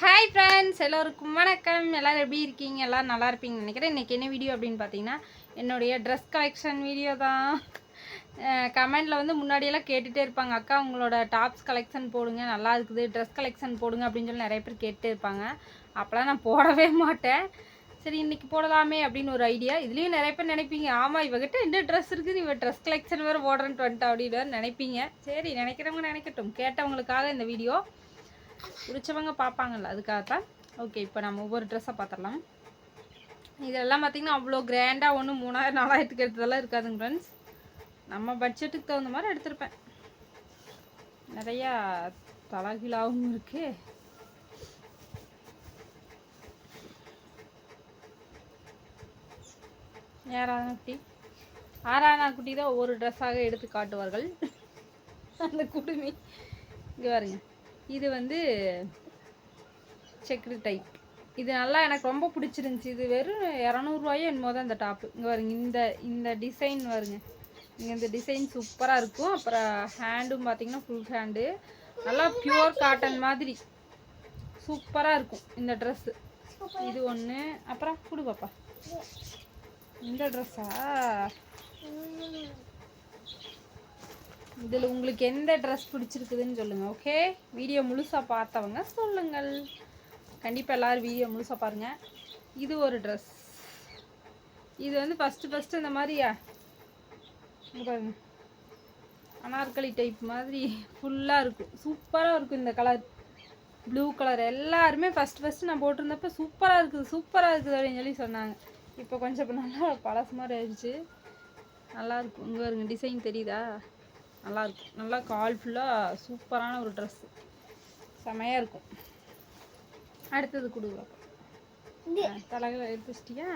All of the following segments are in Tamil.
ஹாய் ஃப்ரெண்ட்ஸ் எல்லோருக்கும் வணக்கம். எல்லோரும் எப்படி இருக்கீங்க? எல்லோரும் நல்லா இருப்பீங்கன்னு நினைக்கிறேன். இன்றைக்கி என்ன வீடியோ அப்படின்னு பார்த்தீங்கன்னா என்னுடைய ட்ரெஸ் கலெக்ஷன் வீடியோ தான். கமெண்டில் வந்து முன்னாடியெல்லாம் கேட்டுகிட்டே இருப்பாங்க. அக்கா உங்களோட டாப்ஸ் கலெக்ஷன் போடுங்க. நல்லா இருக்குது. ட்ரெஸ் கலெக்ஷன் போடுங்க அப்படின்னு சொல்லி நிறைய பேர் கேட்டுட்டே இருப்பாங்க. அப்போலாம் நான் போடவே மாட்டேன். சரி இன்றைக்கி போடலாமே அப்படின்னு ஒரு ஐடியா இதுலேயும் நிறைய பேர் நினைப்பீங்க. ஆமாம் இவகிட்ட என்ன ட்ரெஸ் இருக்குது? இவ ட்ரெஸ் கலெக்ஷன் வேறு போடுறேன்ட்டு வந்துட்டா அப்படின்னு நினைப்பீங்க. சரி நினைக்கிறவங்க நினைக்கட்டும். கேட்டவங்களுக்காக இந்த வீடியோ பிடிச்சவங்க பார்ப்பாங்கல்ல அதுக்காக தான் ஓகே இப்போ நம்ம ஒவ்வொரு ட்ரெஸ்ஸை பார்த்துடலாம். இதெல்லாம் பார்த்தீங்கன்னா அவ்வளோ கிராண்டாக ஒன்று மூணாயிரம் நாலாயிரத்துக்கு எடுத்ததெல்லாம் இருக்காதுங்க ஃப்ரெண்ட்ஸ் நம்ம பட்ஜெட்டுக்கு தகுந்த மாதிரி எடுத்திருப்பேன். நிறையா தலகிலாவும் இருக்கு. யாரான குட்டி? ஆறானா குட்டி தான் ஒவ்வொரு ட்ரெஸ்ஸாக எடுத்து காட்டுவார்கள். அந்த குடுமி. இங்கே பாருங்க. இது வந்து செக்குடு டைப் இது நல்லா எனக்கு ரொம்ப பிடிச்சிருந்துச்சி. இது வெறும் இரநூறுவாயோ என்னமோ தான் இந்த டாப்பு இங்கே வருங்க இந்த இந்த டிசைன் வருங்க இங்கே இந்த டிசைன் சூப்பராக இருக்கும். அப்புறம் ஹேண்டும் பார்த்தீங்கன்னா ஃபுல் ஹேண்டு நல்லா பியூர் காட்டன் மாதிரி. சூப்பராக இருக்கும் இந்த ட்ரெஸ்ஸு இது ஒன்று அப்புறம் கொடு பாப்பா. இந்த ட்ரெஸ்ஸா இதில் உங்களுக்கு எந்த ட்ரெஸ் பிடிச்சிருக்குதுன்னு சொல்லுங்கள் ஓகே வீடியோ முழுசாக பார்த்தவங்க சொல்லுங்கள். கண்டிப்பாக எல்லோரும் வீடியோ முழுசாக பாருங்கள் இது ஒரு ட்ரெஸ் இது வந்து ஃபஸ்ட்டு ஃபஸ்ட்டு இந்த மாதிரியா பாருங்க. அனார்கலி டைப் மாதிரி ஃபுல்லாக இருக்கும். சூப்பராக இருக்கும் இந்த கலர் ப்ளூ கலர் எல்லாருமே ஃபஸ்ட்டு ஃபஸ்ட்டு நான் போட்டிருந்தப்ப சூப்பராக இருக்குது சூப்பராக இருக்குது அப்படின்னு சொல்லி சொன்னாங்க. இப்போ கொஞ்சம் இப்போ நல்லா பழசு மாதிரி ஆயிடுச்சு. நல்லாயிருக்கும் இங்கே வருங்க டிசைன் தெரியுதா? நல்லாயிருக்கும் நல்லா கால் ஃபுல்லாக சூப்பரான ஒரு ட்ரெஸ்ஸு செமையாக இருக்கும். அடுத்தது கொடுக்குறோம். தலைகளை எடுத்து வச்சிட்டியா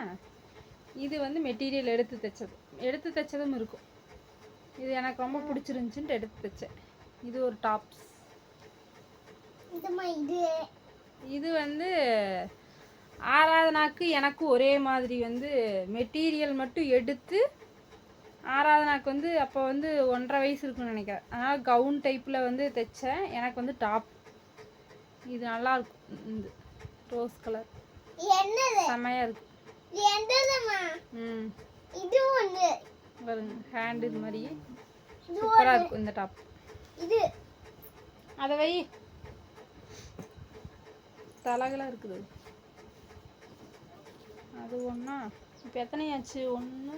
இது வந்து மெட்டீரியல் எடுத்து தைச்சது. எடுத்து தைச்சதும் இருக்கும். இது எனக்கு ரொம்ப பிடிச்சிருந்துச்சின்ட்டு எடுத்து தைச்சேன். இது ஒரு டாப்ஸ் இது. வந்து ஆராதனாக்கு எனக்கு ஒரே மாதிரி வந்து மெட்டீரியல் மட்டும் எடுத்து ஆராதனாக்கு வந்து அப்போ வந்து ஒன்றரை வயசு இருக்குன்னு நினைக்கிறேன். அதனால் கவுன் டைப்பில் வந்து தைச்சேன். எனக்கு வந்து டாப் இது நல்லா இருக்கும். இந்த ரோஸ் கலர் செமையாக இருக்கும் ம். இது ஹேண்ட் இது மாதிரி. சூப்பராக இருக்கும் இந்த டாப் இது. அதை வை. தலகலாக இருக்குது. அது ஒன்றா இப்போ எத்தனையாச்சு? ஒன்று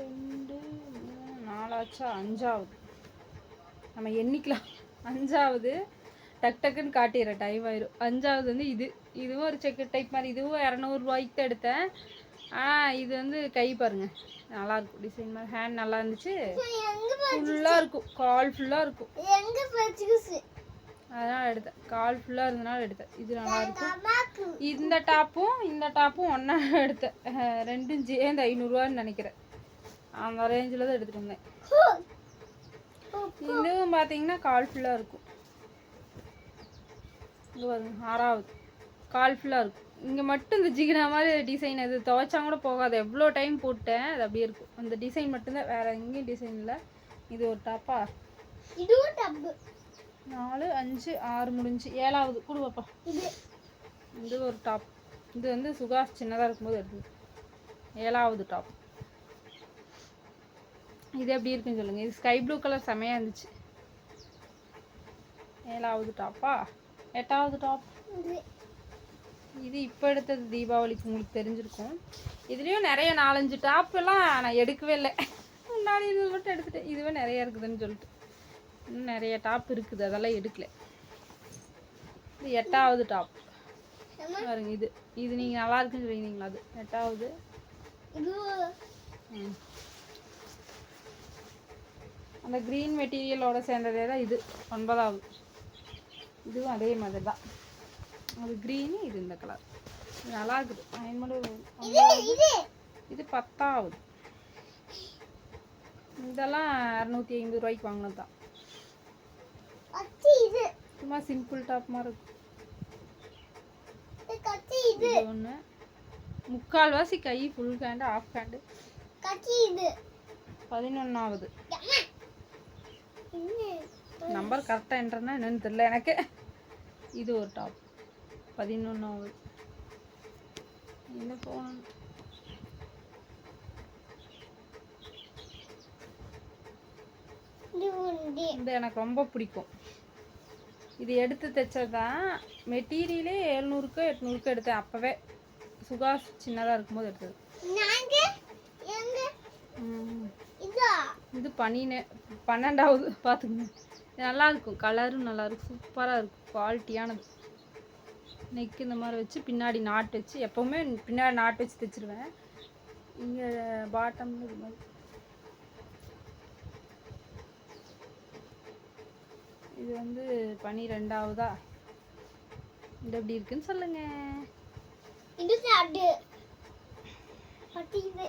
ரெண்டு மூணு நாலாச்சா? அஞ்சாவது. நம்ம எண்ணிக்கலாம். அஞ்சாவது டக் டக்குன்னு காட்டிடுற டைம் ஆயிரும். அஞ்சாவது வந்து இது இதுவும் ஒரு செக்கு டைப் மாதிரி இதுவும் இரநூறுவாய்க்கு தான் எடுத்தேன். ஆனால் இது வந்து கை பாருங்க. நல்லா இருக்கும் டிசைன் மாதிரி. ஹேண்ட் நல்லா இருந்துச்சு. ஃபுல்லாக இருக்கும். கால் ஃபுல்லாக இருக்கும். அதனால் எடுத்தேன். கால் ஃபுல்லாக இருந்தனால எடுத்தேன். இது நல்லா இருக்கும். இந்த டாப்பும் இந்த டாப்பும் ஒன்றா எடுத்தேன். ரெண்டும் சேர்ந்து ஐநூறுரூவான்னு நினைக்கிறேன். அந்த ரேஞ்சில் தான் எடுத்துகிட்டு வந்தேன். இதுவும் பார்த்தீங்கன்னா கால் ஃபுல்லாக இருக்கும். இங்கே பாருங்க ஆறாவது. கால் ஃபுல்லாக இருக்கும். இங்கே மட்டும் இந்த ஜிகினா மாதிரி டிசைன் இது துவைச்சா கூட போகாது. எவ்வளோ டைம் போட்டேன் அது அப்படியே இருக்கும். அந்த டிசைன் மட்டும்தான் வேறு எங்கேயும் டிசைன் இல்லை. இது ஒரு டாப்பா. இதுவும் டப்பு. நாலு அஞ்சு ஆறு முடிஞ்சு. ஏழாவது. கொடுப்பா இது. இது ஒரு டாப் இது வந்து சுகாஷ் சின்னதாக இருக்கும்போது எடுத்தது. ஏழாவது டாப் இது எப்படி இருக்குன்னு சொல்லுங்கள் இது ஸ்கை ப்ளூ கலர் செமையாக இருந்துச்சு. ஏழாவது டாப்பா எட்டாவது டாப் இது. இப்போ எடுத்தது தீபாவளிக்கு உங்களுக்கு தெரிஞ்சிருக்கும். இதுலேயும் நிறைய நாலஞ்சு டாப் எல்லாம் நான் எடுக்கவே இல்லை. முன்னாடி இது மட்டும் எடுத்துட்டேன். இதுவே நிறைய இருக்குதுன்னு சொல்லிட்டு. இன்னும் நிறைய டாப் இருக்குது. அதெல்லாம் எடுக்கல. இது எட்டாவது டாப் பாருங்க இது. இது நீங்கள் நல்லா இருக்குன்னு சொல்லியிருந்தீங்களா அது? எட்டாவது. அந்த க்ரீன் மெட்டீரியலோட சேர்ந்ததே தான் இது. ஒன்பதாவது. இதுவும் அதே மாதிரி தான். அது க்ரீனு இது இந்த கலர் நல்லா இருக்குது. அயன் பண்ணி. இது பத்தாவது. இதெல்லாம் இரநூத்தி ஐம்பது ரூபாய்க்கு வாங்கினது தான். சும்மா சிம்பிள் டாப் மாதிரி இருக்கும். இது ஒன்று முக்கால்வாசி கை ஃபுல் ஹேண்டு ஆஃப் ஹேண்டு பதினொன்றாவது நம்பர் கரெக்டாக என்றனா என்னன்னு தெரியல எனக்கு. இது ஒரு டாப் பதினொன்றாவது இந்த ஃபோன் இது எனக்கு ரொம்ப பிடிக்கும். இது எடுத்து தைச்சது? தான் மெட்டீரியலே எழுநூறுக்கோ எட்நூறுக்கோ எடுத்தேன். அப்போவே சுகாஸ் சின்னதாக இருக்கும்போது எடுத்தது. இதா பனினு பன்னெண்டாவது பார்த்துக்குங்க நல்லா இருக்கும் கலரும் நல்லா இருக்கும் சூப்பராக இருக்கும் குவாலிட்டியானது நெக் இந்த மாதிரி வச்சு பின்னாடி நாட் வச்சு எப்போவுமே பின்னாடி நாட் வச்சு தைச்சிருவேன். இங்கே பாட்டம் இது மாதிரி. இது வந்து பனிரெண்டாவதா? இது எப்படி இருக்குன்னு சொல்லுங்க இது சாப்பிடு பட்டி இது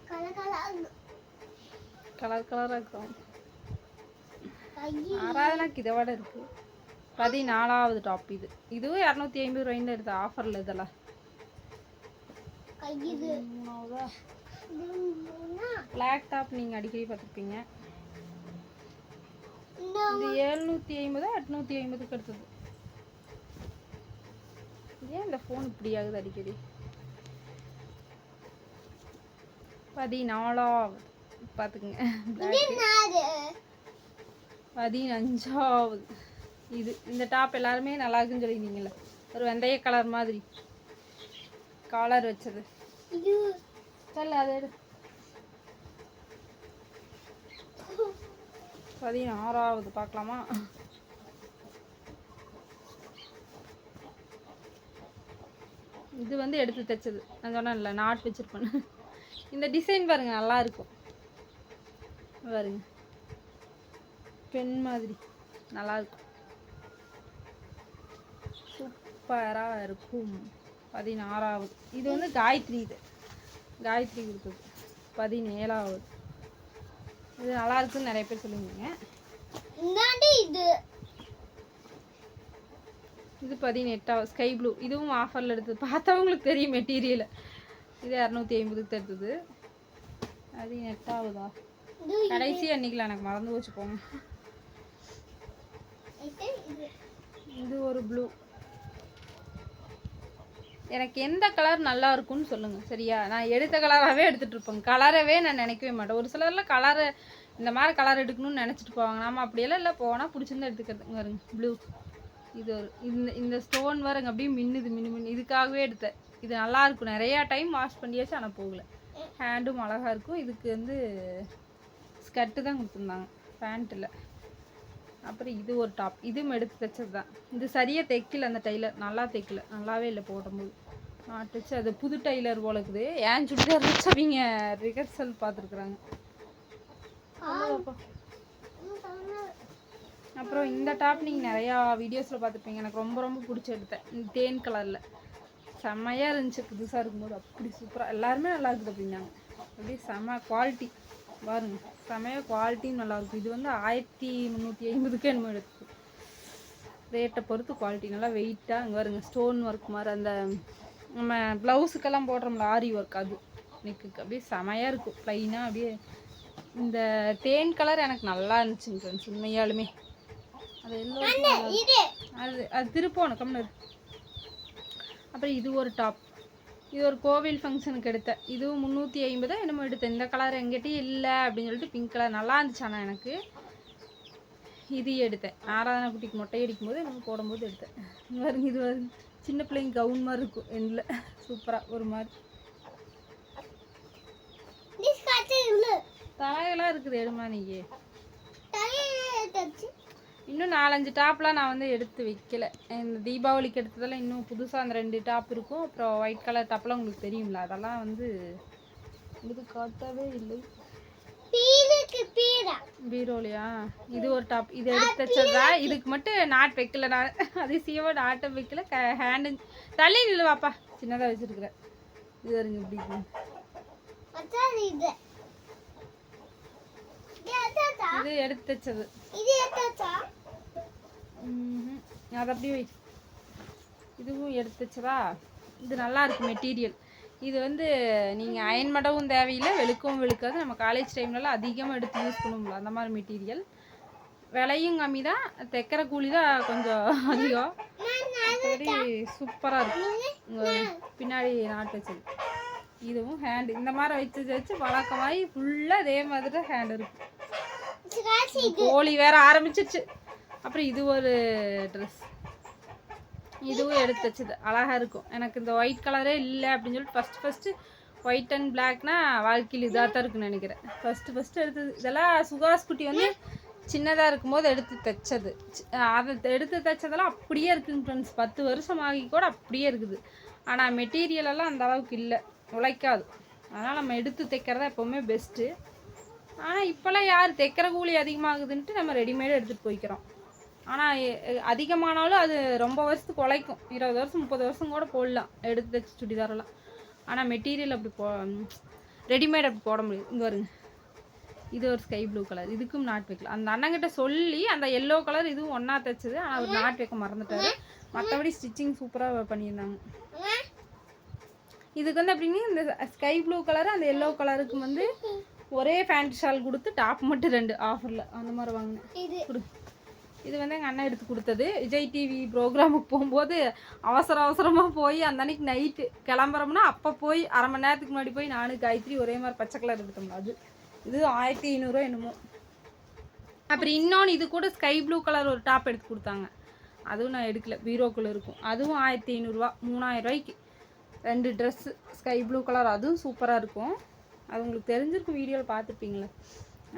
கலகலா கலர் கலராக இருக்கும் ஆறாவதுனாக்கு இதை விட இருக்கு. பதினாலாவது டாப் இது. இதுவும் இரநூத்தி ஐம்பது ரூபாய்ன்னு எடுத்த ஆஃபரில் இதெல்லாம். பிளாக் டாப் நீங்கள் அடிக்கடி பார்த்துருப்பீங்க. இது எழுநூற்றி ஐம்பதா எட்நூற்றி ஐம்பதுக்கு எடுத்தது. ஏன் இந்த ஃபோன் இப்படி ஆகுது அடிக்கடி? பதினாலாவது. பார்த்துக்குங்க பதினஞ்சாவது. இது இந்த டாப் எல்லாருமே நல்லா இருக்குன்னு சொல்லியிருந்தீங்கல்ல. ஒரு வெந்தய கலர் மாதிரி. காலர் வச்சது. சொல்ல அது எடு. பதினாறாவது பார்க்கலாமா? இது வந்து எடுத்து தைச்சது. நான் சொன்னேன்ல நாட் வச்சிருப்பேன் இந்த டிசைன் பாருங்க நல்லா இருக்கும் பாருங்க. பெண் மாதிரி. நல்லா இருக்கும் சூப்பராக இருக்கும். பதினாறாவது. இது வந்து காயத்ரி இது. காயத்ரி கொடுத்தது. பதினேழாவது. இது நல்லா இருக்குன்னு நிறைய பேர் சொல்லியிருந்தீங்க. இது. இது பதினெட்டாவது. ஸ்கை ப்ளூ இதுவும் ஆஃபரில் எடுத்தது. பார்த்தவங்களுக்கு தெரியும் மெட்டீரியல் இது இரநூத்தி ஐம்பதுக்கு எடுத்தது பதினெட்டாவதா இது கடைசி அன்னைக்குல எனக்கு மறந்து போச்சு போங்க. இது ஒரு ப்ளூ எனக்கு எந்த கலர் நல்லா இருக்கும்னு சொல்லுங்க சரியா? நான் எடுத்த கலராகவே எடுத்துட்டு இருப்பேன். கலரவே நான் நினைக்கவே மாட்டேன். ஒரு சிலர்லாம் கலரை இந்த மாதிரி கலர் எடுக்கணும்னு நினச்சிட்டு போவாங்க. நாம அப்படியெல்லாம் இல்லை போனால் பிடிச்சிருந்தா எடுத்துக்கிறது. பாருங்க ப்ளூ இது ஒரு இந்த இந்த ஸ்டோன் வருங்க அப்படியே மின்னுது மின்னு மின்னு. இதுக்காகவே எடுத்தேன். இது நல்லா இருக்கும். நிறையா டைம் வாஷ் பண்ணியாச்சு ஆனால் போகல. ஹேண்டும் அழகாக இருக்கும். இதுக்கு வந்து ஸ்கர்ட்டு தான் கொடுத்துருந்தாங்க. பேண்ட்டில் அப்புறம் இது ஒரு டாப் இதுவும் எடுத்து தைச்சது தான் இது சரியாக தைக்கல அந்த டைலர் நல்லா தைக்கல. நல்லாவே இல்லை போடும்போது. நான் தைச்சு அது புது டைலர் போல இருக்குது. ஏன் சுடிதார் வச்சு அவங்க ரிஹர்சல் பார்த்துருக்குறாங்க அப்புறம் இந்த டாப் நீங்கள் நிறையா வீடியோஸில் பார்த்துருப்பீங்க. எனக்கு ரொம்ப ரொம்ப பிடிச்சி எடுத்தேன். இந்த தேன் கலரில் செம்மையாக இருந்துச்சு புதுசாக இருக்கும்போது. அப்படி சூப்பராக எல்லாருமே நல்லா இருக்குது அப்படின்னாங்க அப்படியே செம்ம குவாலிட்டி பாருங்க செம்மையாக குவாலிட்டியும் நல்லாயிருக்கும் இது வந்து ஆயிரத்தி முந்நூற்றி ஐம்பதுக்கு என்னமோ எடுத்து. ரேட்டை பொறுத்து குவாலிட்டி நல்லா வெயிட்டாக அங்கே வருங்க ஸ்டோன் ஒர்க் மாதிரி அந்த நம்ம ப்ளவுஸுக்கெல்லாம் போடுறோம்ல ஆரி ஒர்க் அது. நெக்குக்கு அப்படியே செமையாக இருக்கும். ப்ளைனாக அப்படியே இந்த தேன் கலர் எனக்கு நல்லா இருந்துச்சுங்க ஃப்ரெண்ட்ஸ் உண்மையாலுமே. அது எல்லோ அது அது திருப்போணும் கம்னு அப்புறம் இது ஒரு டாப் இது ஒரு கோவில் ஃபங்க்ஷனுக்கு எடுத்தேன் இதுவும் முந்நூற்றி ஐம்பதா என்னமோ எடுத்தேன் இந்த கலர் எங்கிட்டயும் இல்லை அப்படின்னு சொல்லிட்டு பிங்க் கலர் நல்லா இருந்துச்சு ஆனால் எனக்கு. இது எடுத்தேன். ஆராதனை குட்டிக்கு மொட்டை அடிக்கும் போது நம்ம போடும்போது எடுத்தேன். இது பாருங்க இது பாருங்க. சின்ன பிள்ளைங்க கவுன் மாதிரி இருக்கும். எண்டில் சூப்பராக ஒரு மாதிரி. தலையெல்லாம் இருக்குது எடுமா நீங்க தலையில தச்சு இன்னும் நாலஞ்சு டாப்லாம் நான் வந்து எடுத்து வைக்கல. இந்த தீபாவளிக்கு எடுத்ததெல்லாம் இன்னும் புதுசாக அந்த ரெண்டு டாப் இருக்கும். அப்புறம் ஒயிட் கலர் டாப்லாம் உங்களுக்கு தெரியும்ல அதெல்லாம் வந்து இது காட்டவே இல்லை. பீரோலையா? இது ஒரு டாப். இது எடுத்து வச்சதா? இதுக்கு மட்டும் நாட் வைக்கல நான். அதிசயமாக நாட்டை வைக்கல. க ஹேண்டு தள்ளி நில்லு வாப்பா சின்னதாக வச்சுருக்குறேன் இது வருங்க இப்படி இது. எடுத்து வச்சது. அது அப்படியே வை. இதுவும் எடுத்துச்சதா இது நல்லா இருக்கு மெட்டீரியல். இது வந்து நீங்கள் அயன் மடவும் தேவையில்லை வெளுக்கவும் வெளுக்காது. நம்ம காலேஜ் டைம்லலாம் அதிகமாக எடுத்து யூஸ் பண்ணுவோம்ல அந்த மாதிரி மெட்டீரியல். விலையும் கம்மி தான் தைக்கிற கூலி தான் கொஞ்சம் அதிகம். மற்றபடி சூப்பராக இருக்கும் பின்னாடி நாட்டு வச்சது இதுவும் ஹேண்டு இந்த மாதிரி வச்சு வச்சு பழக்கமாகி ஃபுல்லாக இதே மாதிரி தான் ஹேண்ட் இருக்கும் கோழி வேற ஆரம்பிச்சிருச்சு. அப்புறம் இது ஒரு ட்ரெஸ் இதுவும் எடுத்து வச்சது. அழகா இருக்கும். எனக்கு இந்த ஒயிட் கலரே இல்லை அப்படின்னு சொல்லிட்டு ஃபர்ஸ்ட் ஃபர்ஸ்ட்டு ஒயிட் அண்ட் பிளாக்னா வாழ்க்கையில் இதாக தான் இருக்குன்னு நினைக்கிறேன். ஃபர்ஸ்ட் ஃபர்ஸ்ட் எடுத்தது. இதெல்லாம் சுகாஸ் குட்டி வந்து சின்னதாக இருக்கும்போது எடுத்து தைச்சது. அதை எடுத்து தைச்சதெல்லாம் அப்படியே இருக்குங்க ஃப்ரெண்ட்ஸ் பத்து வருஷம் ஆகி கூட அப்படியே இருக்குது. ஆனால் மெட்டீரியல் எல்லாம் அந்த அளவுக்கு இல்லை. உழைக்காது. அதனால் நம்ம எடுத்து தைக்கிறதா எப்போவுமே பெஸ்ட்டு ஆனால் இப்போல்லாம் யார் தைக்கிற கூலி அதிகமாகுதுன்ட்டு நம்ம ரெடிமேடு எடுத்துகிட்டு போய்க்கிறோம். ஆனால் அதிகமானாலும் அது ரொம்ப வருஷத்துக்கு உழைக்கும். இருபது வருஷம் முப்பது வருஷம் கூட போடலாம். எடுத்து தைச்ச சுடிதாரெல்லாம். ஆனால் மெட்டீரியல் அப்படி போ ரெடிமேட் அப்படி போட முடியும் இங்கே வருங்க இது ஒரு ஸ்கை ப்ளூ கலர். இதுக்கும் நாட் வைக்கல. அந்த அண்ணங்கிட்ட சொல்லி அந்த எல்லோ கலர் இதுவும் ஒன்றா தைச்சது. ஆனால் அவர் நாட் வைக்க மறந்துட்டார். மற்றபடி ஸ்டிச்சிங் சூப்பராக பண்ணியிருந்தாங்க. இதுக்கு வந்து அப்படின்னு இந்த ஸ்கை ப்ளூ கலர் அந்த எல்லோ கலருக்கு வந்து ஒரே பேண்ட் ஷால் கொடுத்து டாப் மட்டும் ரெண்டு ஆஃபரில் அந்த மாதிரி வாங்கினேன். இது இது வந்து எங்கள் அண்ணன் எடுத்து கொடுத்தது. விஜய் டிவி ப்ரோக்ராமுக்கு போகும்போது அவசர அவசரமாக போய் அந்த அன்னைக்கு நைட்டு கிளம்புறோம்னா அப்போ போய் அரை மணி நேரத்துக்கு முன்னாடி போய் நானும் காயத்ரி ஒரே மாதிரி பச்சை கலர் எடுத்தோம்ல அது இது ஆயிரத்தி ஐநூறுரூவா என்னமோ. அப்புறம் இன்னொன்று இது கூட ஸ்கை ப்ளூ கலர் ஒரு டாப் எடுத்து கொடுத்தாங்க. அதுவும் நான் எடுக்கல. பீரோக்குள்ளே இருக்கும். அதுவும் ஆயிரத்தி ஐநூறுரூவா மூணாயிரம் ரூபாய்க்கு. ரெண்டு ட்ரெஸ்ஸு ஸ்கை ப்ளூ கலர் அதுவும் சூப்பராக இருக்கும். அது உங்களுக்கு தெரிஞ்சிருக்கும் வீடியோவில் பார்த்துருப்பீங்களே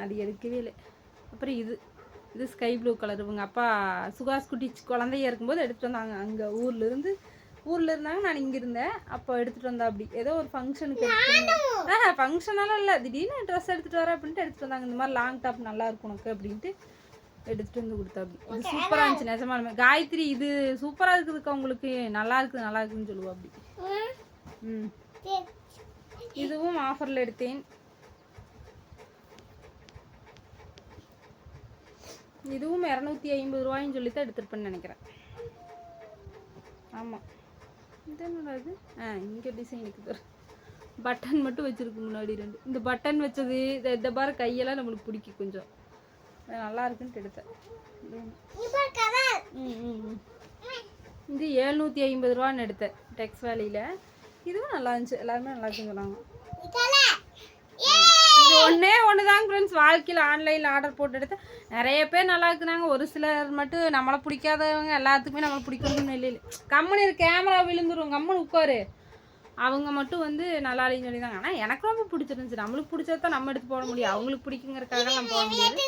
அது எடுக்கவே இல்லை. அப்புறம் இது இது ஸ்கை ப்ளூ கலர் இவங்க அப்பா சுகாஸ் குட்டி குழந்தையா இருக்கும்போது எடுத்துகிட்டு வந்தாங்க. அங்கே ஊர்ல இருந்து ஊரில் இருந்தாங்க நான் இங்கே இருந்தேன். அப்போ எடுத்துகிட்டு வந்தா அப்படி. ஏதோ ஒரு ஃபங்க்ஷனுக்கு ஆ ஃபங்க்ஷனெல்லாம் இல்லை. திடீர்னு ட்ரெஸ் எடுத்துகிட்டு வரேன் அப்படின்ட்டு எடுத்துகிட்டு வந்தாங்க. இந்த மாதிரி லாங் டாப் நல்லா இருக்கும் உனக்கு அப்படின்ட்டு எடுத்துகிட்டு வந்து கொடுத்தா அப்படி. இது சூப்பராக இருந்துச்சு நிஜமாலுமே. காயத்ரி இது சூப்பராக இருக்குதுக்கா உங்களுக்கு? நல்லா இருக்குது நல்லா இருக்குதுன்னு சொல்லுவா அப்படி. ம். இதுவும் ஆஃபரில் எடுத்தேன். இதுவும் இரநூத்தி ஐம்பது ரூபாயின்னு சொல்லி தான் எடுத்துருப்பேன்னு நினைக்கிறேன். ஆமாம் இது என்னடா இது? ஆ இங்கே டிசைன் இருக்குது பட்டன் மட்டும் வச்சிருக்கு முன்னாடி ரெண்டு. இந்த பட்டன் வச்சது இந்த இந்த பாரு கையெல்லாம் நம்மளுக்கு பிடிக்கும் கொஞ்சம். நல்லா இருக்குன்ட்டு எடுத்தேன். ம் ம். இது எழுநூற்றி ஐம்பது ரூபான்னு எடுத்தேன். டெக்ஸ் வேலியில். இதுவும் நல்லா இருந்துச்சு. எல்லாருமே நல்லா இருக்குன்னு சொன்னாங்க. இது ஒன்றே ஃப்ரெண்ட்ஸ் வாழ்க்கையில் ஆன்லைனில் ஆர்டர் போட்டு எடுத்தேன் நிறைய பேர் நல்லா இருக்குனாங்க. ஒரு சிலர் மட்டும் நம்மளை பிடிக்காதவங்க எல்லாத்துக்குமே நம்மளை பிடிக்கணும்னு இல்லை கம்முன்னு கேமரா விழுந்துரும். கம்முன்னு உட்காரு. அவங்க மட்டும் வந்து நல்லா இல்லைன்னு சொல்லியிருந்தாங்க. ஆனால் எனக்கு ரொம்ப பிடிச்சிருந்துச்சு. நம்மளுக்கு பிடிச்சத தான் நம்ம எடுத்து போட முடியும். அவங்களுக்கு பிடிக்குங்கிறக்காக நம்ம போட முடியாது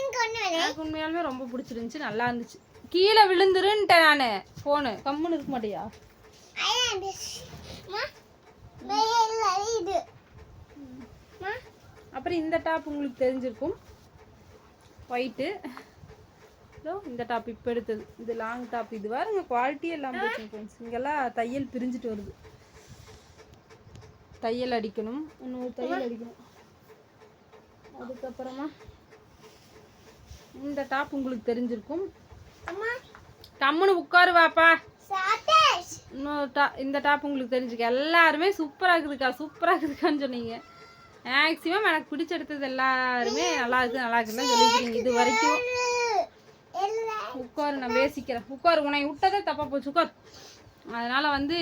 எனக்கு உண்மையாலுமே ரொம்ப பிடிச்சிருந்துச்சு. நல்லா இருந்துச்சு. கீழே விழுந்துருன்ட்டேன் நான். ஃபோனு கம்முன்னு இருக்க மாட்டியா? இது. அப்புறம் இந்த டாப் உங்களுக்கு தெரிஞ்சிருக்கும். ஒயிட்டு இந்த டாப் இப்போ எடுத்தது. இது லாங் டாப் இது பாருங்க குவாலிட்டி எல்லாம் ஃப்ரெண்ட்ஸ் இங்கெல்லாம் தையல் பிரிஞ்சுட்டு வருது. தையல் அடிக்கணும். இன்னொரு தையல் அடிக்கணும். அதுக்கப்புறமா இந்த டாப் உங்களுக்கு தெரிஞ்சிருக்கும். அம்மா. கம்முன்னு உட்காரு வாப்பா சாட்டேஷ் இன்னொரு டா இந்த டாப் உங்களுக்கு தெரிஞ்சுக்க. எல்லாருமே சூப்பராக இருக்குதுக்கா சூப்பராக இருக்குதுக்கான்னு சொன்னீங்க. மேக்ஸிமம் எனக்கு பிடிச்ச எடுத்தது எல்லாருமே நல்லா இருக்குது நல்லா இருக்குன்னு சொல்லிக்கிறீங்க இது வரைக்கும் உட்காரு நான் பேசிக்கிறேன். உட்காரு உன்னை விட்டதே தப்பாக போச்சு உட்கார். அதனால் வந்து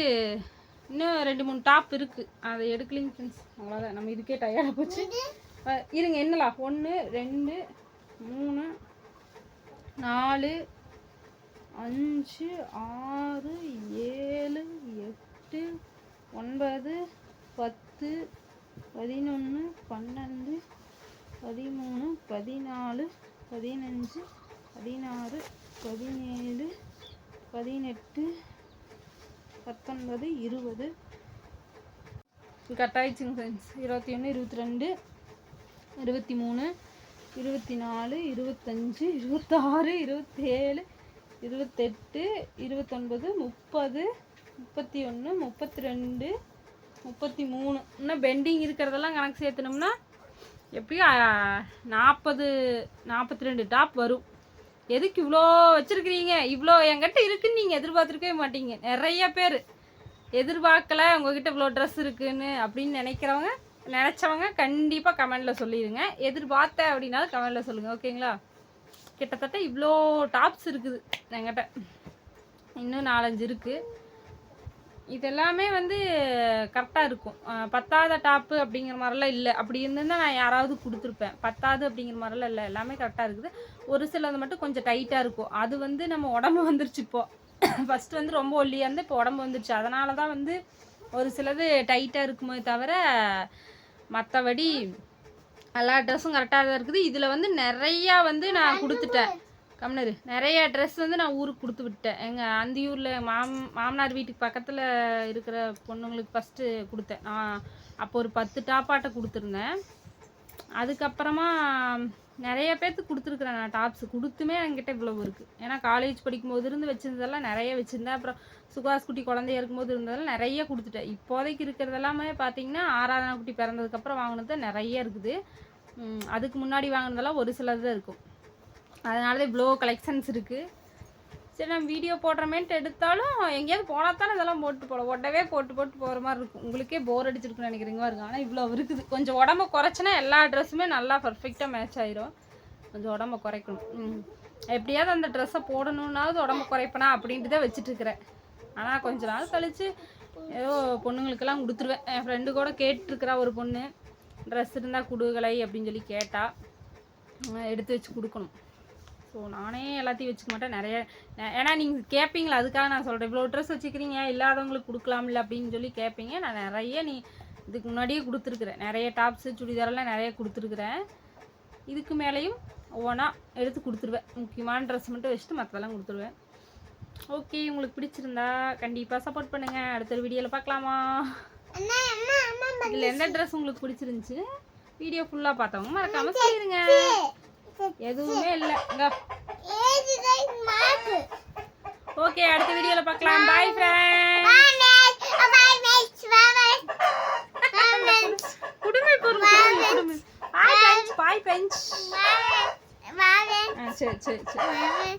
இன்னும் ரெண்டு மூணு டாப் இருக்குது அதை எடுக்கலிங்க ஃப்ரெண்ட்ஸ் அவ்வளோதான் நம்ம இதுக்கே டயர்டாக போச்சு. இருங்க என்னலா ஒன்று ரெண்டு மூணு நாலு அஞ்சு ஆறு ஏழு எட்டு ஒன்பது பத்து பதினொன்று பன்னெண்டு பதிமூணு பதினாலு பதினஞ்சு பதினாறு பதினேழு பதினெட்டு பத்தொன்பது இருபது. கட் ஆயிடுச்சுங்க ஃப்ரெண்ட்ஸ் இருபத்தி ஒன்று இருபத்தி ரெண்டு இருபத்தி மூணு இருபத்தி நாலு இருபத்தஞ்சு இருபத்தாறு இருபத்தேழு இருபத்தெட்டு இருபத்தொன்பது முப்பது முப்பத்தி ஒன்று முப்பத்தி ரெண்டு முப்பத்தி மூணு இன்னும் பெண்டிங் இருக்கிறதெல்லாம் கணக்கு சேர்த்தனோம்னா எப்படியும் நாற்பது நாற்பத்தி ரெண்டு டாப் வரும். எதுக்கு இவ்வளோ வச்சுருக்கிறீங்க? இவ்வளோ என்கிட்ட இருக்குன்னு நீங்கள் எதிர்பார்த்துருக்கவே மாட்டீங்க. நிறைய பேர் எதிர்பார்க்கல உங்ககிட்ட இவ்வளோ ட்ரெஸ் இருக்குன்னு அப்படின்னு நினைக்கிறவங்க நினச்சவங்க கண்டிப்பாக கமெண்டில் சொல்லிடுங்க எதிர்பார்த்த அப்படின்னாலும் கமெண்டில் சொல்லுங்கள் ஓகேங்களா கிட்டத்தட்ட இவ்வளோ டாப்ஸ் இருக்குது என்கிட்ட. இன்னும் நாலஞ்சு இருக்குது இதெல்லாமே வந்து கரெக்டாக இருக்கும். பத்தாத டாப்பு அப்படிங்கிற மாதிரிலாம் இல்லை. அப்படி இருந்திருந்தா நான் யாராவது கொடுத்துருப்பேன். பத்தாது அப்படிங்கிற மாதிரிலாம் இல்லை. எல்லாமே கரெக்டாக இருக்குது. ஒரு சிலது மட்டும் கொஞ்சம் டைட்டாக இருக்கும். அது வந்து நம்ம உடம்பு வந்துருச்சு இப்போ. ஃபஸ்ட்டு வந்து ரொம்ப ஒல்லியாக இருந்து இப்போ உடம்பு வந்துருச்சு. அதனால தான் வந்து ஒரு சிலது டைட்டாக இருக்குமே தவிர மற்றபடி எல்லா ட்ரெஸ்ஸும் கரெக்டாக தான் இருக்குது. இதில் வந்து நிறையா வந்து நான் கொடுத்துட்டேன். கம்னரு நிறைய ட்ரெஸ் வந்து நான் ஊருக்கு கொடுத்து விட்டேன் எங்கள் அந்தியூரில் மாம் மாமனார் வீட்டுக்கு பக்கத்தில் இருக்கிற பொண்ணுங்களுக்கு ஃபஸ்ட்டு கொடுத்தேன். நான் அப்போ ஒரு பத்து டாப்பாட்ட கொடுத்துருந்தேன். அதுக்கப்புறமா நிறைய பேர்த்துக்கு கொடுத்துருக்குறேன் நான் டாப்ஸ். கொடுத்துமே என்கிட்ட இவ்வளோ இருக்குது ஏன்னா காலேஜ் படிக்கும்போது இருந்து வச்சிருந்ததெல்லாம் நிறைய வச்சுருந்தேன். அப்புறம் சுகாஸ் குட்டி குழந்தைய இருக்கும்போது இருந்ததெல்லாம் நிறைய கொடுத்துட்டேன். இப்போதைக்கு இருக்கிறதெல்லாமே பார்த்தீங்கன்னா ஆராதனா குட்டி பிறந்ததுக்கப்புறம் வாங்கினது நிறைய இருக்குது. அதுக்கு முன்னாடி வாங்கினதெல்லாம் ஒரு சிலது தான் இருக்கும். அதனால தான் இவ்வளோ கலெக்ஷன்ஸ் இருக்குது சரி நான் வீடியோ போடுறமேன்ட்டு எடுத்தாலும் எங்கேயாவது போனால் தானே இதெல்லாம் போட்டு போகலாம் உடவே போட்டு போட்டு போகிற மாதிரி இருக்கும். உங்களுக்கே போர் அடிச்சிருக்குன்னு நினைக்கிறீங்க இருக்கும் ஆனால் இவ்வளோ இருக்குது. கொஞ்சம் உடம்ப குறைச்சினா எல்லா ட்ரெஸ்ஸுமே நல்லா பர்ஃபெக்டாக மேட்ச் ஆயிரும். கொஞ்சம் உடம்ப குறைக்கணும். ம். எப்படியாவது அந்த ட்ரெஸ்ஸை போடணுன்னாவது உடம்பு குறைப்பனா அப்படின்ட்டு தான் வச்சுட்டுருக்குறேன். ஆனால் கொஞ்ச நாள் கழித்து ஏதோ பொண்ணுங்களுக்கெல்லாம் கொடுத்துருவேன் என் ஃப்ரெண்டு கூட கேட்டுருக்கிறா ஒரு பொண்ணு. ட்ரெஸ் இருந்தால் கொடுக்கலை அப்படின்னு சொல்லி கேட்டால் எடுத்து வச்சு கொடுக்கணும். ஸோ நானே எல்லாத்தையும் வச்சுக்க மாட்டேன். நிறைய ஏன்னா நீங்கள் கேட்பீங்களா அதுக்காக நான் சொல்கிறேன் இவ்வளோ ட்ரெஸ் வச்சுக்கிறீங்க இல்லாதவங்களுக்கு கொடுக்கலாம்ல அப்படின்னு சொல்லி கேட்பீங்க நான் நிறைய நீ இதுக்கு முன்னாடியே கொடுத்துருக்குறேன். நிறைய டாப்ஸு சுடிதாரெல்லாம் நிறைய கொடுத்துருக்குறேன். இதுக்கு மேலேயும் ஒவ்வொன்றா எடுத்து கொடுத்துருவேன். முக்கியமான ட்ரெஸ் மட்டும் வச்சுட்டு மற்றதெல்லாம் கொடுத்துருவேன். ஓகே உங்களுக்கு பிடிச்சிருந்தா கண்டிப்பாக சப்போர்ட் பண்ணுங்கள் அடுத்த வீடியோவில் பார்க்கலாமா? இதில் எந்த ட்ரெஸ் உங்களுக்கு பிடிச்சிருந்துச்சு? வீடியோ ஃபுல்லாக பார்த்தவங்க மறக்காமல் சொல்லிடுங்க எதுவுமே இல்லை. ஓகே அடுத்த வீடியோவில் பார்க்கலாம். பாய் ஃப்ரெண்ட் பாய் மேட்ச் பாய் மேட்ச் பாய் மேட்ச் குடுமை பொருள் பாய் பெஞ்ச் பாய் பெஞ்ச் சரி சரி சரி.